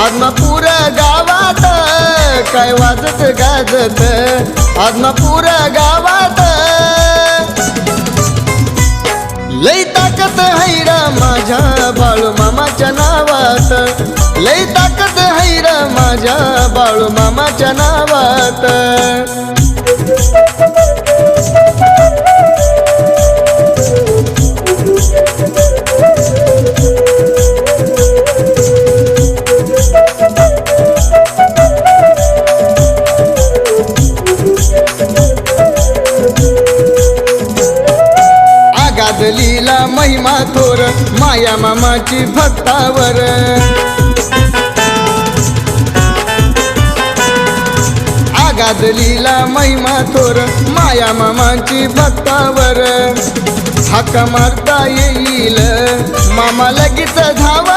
आदमापूर गावात काय वाजत गाजत आदमापूर गावात. लई ताकत हैरा माझ्या बाळू मामाच्या नावात लई ताकत हैरा माझ्या बाळू मामाच्या नावात. आगाद महिमा थोर माया मामाची भक्तावर. आगाद महिमा थोर माया मामाची भक्तावर. हाक मारता येईल मामा लगेच धावत